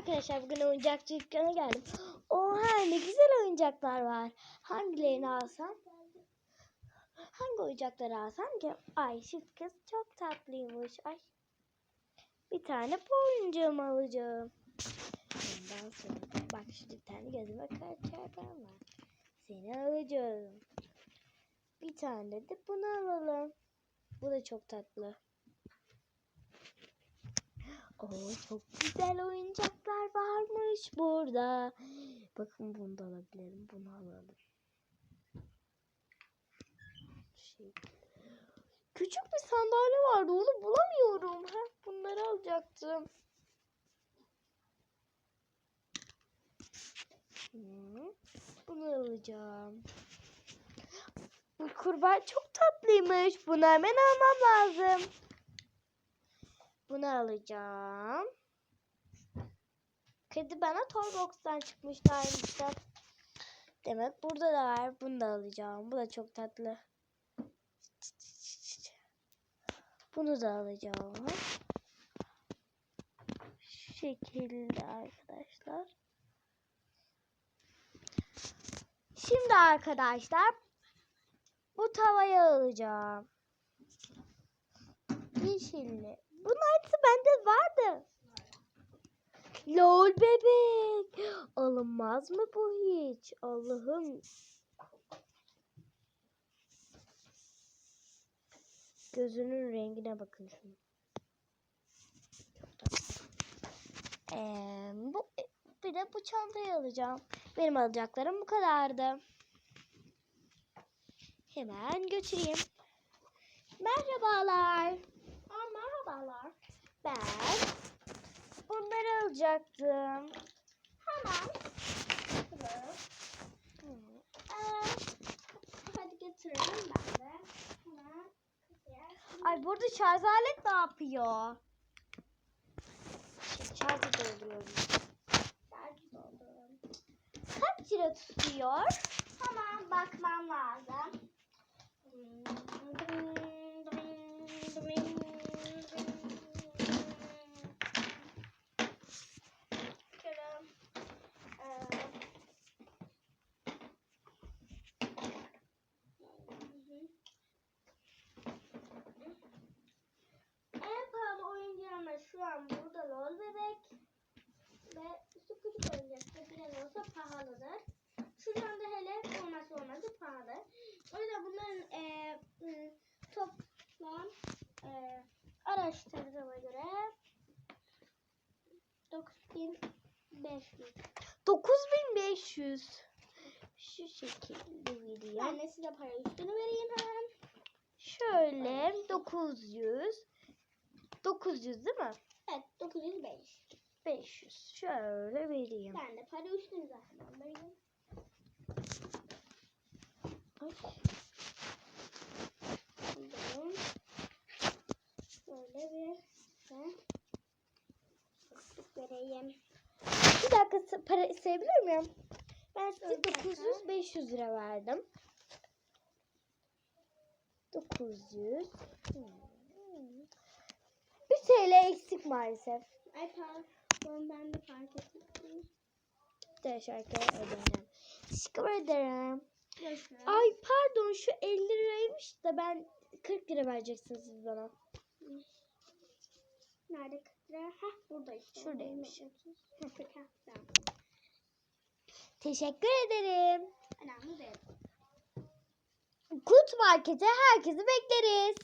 arkadaşlar bugün oyuncakçı dükkana geldim. Oha ne güzel oyuncaklar var. Hangilerini alsam? Hangi oyuncakları alsam ki? Ay şu kız çok tatlıymış. Ay. Bir tane bu oyuncağımı alacağım. Ondan sonra bak şu bir tane gözüme çarpan var. Seni alacağım. Bir tane de bunu alalım. Bu da çok tatlı. Oo çok güzel oyuncaklar varmış burada. Bakın bunu da alabilirim. Bunu alalım. Şey. Küçük bir sandalye vardı. Onu bulamıyorum. Heh, bunları alacaktım. Bunu alacağım. Bu kurbağa çok tatlıymış. Bunu hemen almam lazım. Bunu alacağım. Kedi bana Toybox'tan çıkmıştı aynısı. Demek burada da var. Bunu da alacağım. Bu da çok tatlı. Bunu da alacağım. Şu şekilde arkadaşlar. Şimdi arkadaşlar bu tavayı alacağım. Yeşilli. Bunun hepsi bende vardı. Lol bebek. Alınmaz mı bu hiç? Allah'ım. Gözünün rengine bakın şunu. Ee, bu, bir de bu çantayı alacağım. Benim alacaklarım bu kadardı. Hemen götüreyim. Merhabalar. Merhabalar. Ben bunları alacaktım. Hemen. Ee, hadi getirelim ben de. Hemen. Ay burada şarj alet ne yapıyor? Şey, şarjı dolduruyorum. Şarjı dolduralım. Kaç lira tutuyor? Hemen bakmam lazım. Araştırdığıma göre 9500. 9500. Şu şekilde vereyim. Ben de size para üstünü vereyim hemen. Şöyle 900. 900 değil mi? Evet 905. 500. Şöyle vereyim. Ben de para üstünü zaten vereyim. Ay. Bakalım. Şöyle bir ve vereyim. Bir dakika para isteyebilir miyim? Ben size Bir dakika. 900 500 lira verdim. 900. Hmm. Bir TL eksik maalesef. Ay pardon ben de fark ettim. Teşekkür ederim. Teşekkür ederim. Görüşürüz. Ay pardon şu 50 liraymış da ben 40 lira vereceksiniz siz bana. Nerede 40 lira? Heh burada işte. Şuradaymış. Heh, 40 heh, tamam. Teşekkür ederim. Önemli değil. Kut Market'e herkesi bekleriz.